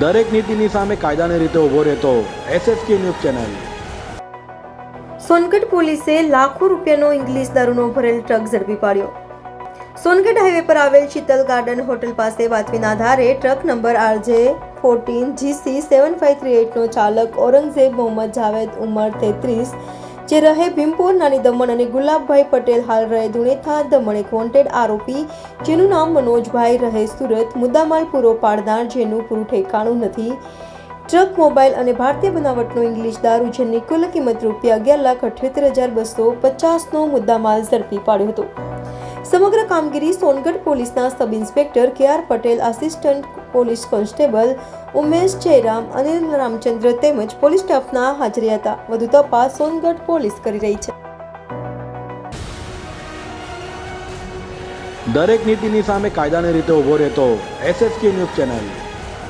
દરેક નીતિની સામે કાયદાની રીતે ઊભો રહેતો એસએસકે ન્યૂઝ ચેનલ. સોનગઢ પોલીસે લાખો રૂપિયાનો ઇંગ્લિશ દારૂનો ભરેલ ટ્રક ઝડપી પાડ્યો. સોનગઢ હાઈવે પર આવેલ શીતલ ગાર્ડન હોટલ પાસે બાતમીના આધારે truck number RJ fourteen GC seven five three એટનો ચાલક ઔરંગઝેબ મોહમ્મદ જાવેદ ઉંમર તેત્રીસ જે રહે ભીમપુર, નાની દમણ અને ગુલાબભાઈ પટેલ હાલ રહે ધુણેથા, દમણે એક વોન્ટેડ આરોપી, જેનું નામ મનોજભાઈ રહે સુરત, મુદ્દામાલ પૂરો પાડનાર, જેનું પૂરું ઠેકાણું નથી. ટ્રક, મોબાઈલ અને ભારતીય બનાવટનો ઇંગ્લિશ દારૂ, જેની કુલ કિંમત રૂપિયા અગિયાર લાખ અઠ્યોતેર હજાર બસો પચાસનો મુદ્દામાલ ઝડપી પાડ્યો હતો. સમગ્ર કામગીરી સોનગઢ પોલીસના sub inspector K R Patel, assistant police constable Umesh Jayram Anil Ramchandra તેમજ પોલીસ સ્ટાફના હાજરી હતા. વધુ તપાસ સોનગઢ પોલીસ કરી રહી છે. દરેક નીતિની સામે કાયદાની રીતે ઊભો રહેતો એસએસકે ન્યૂઝ ચેનલ.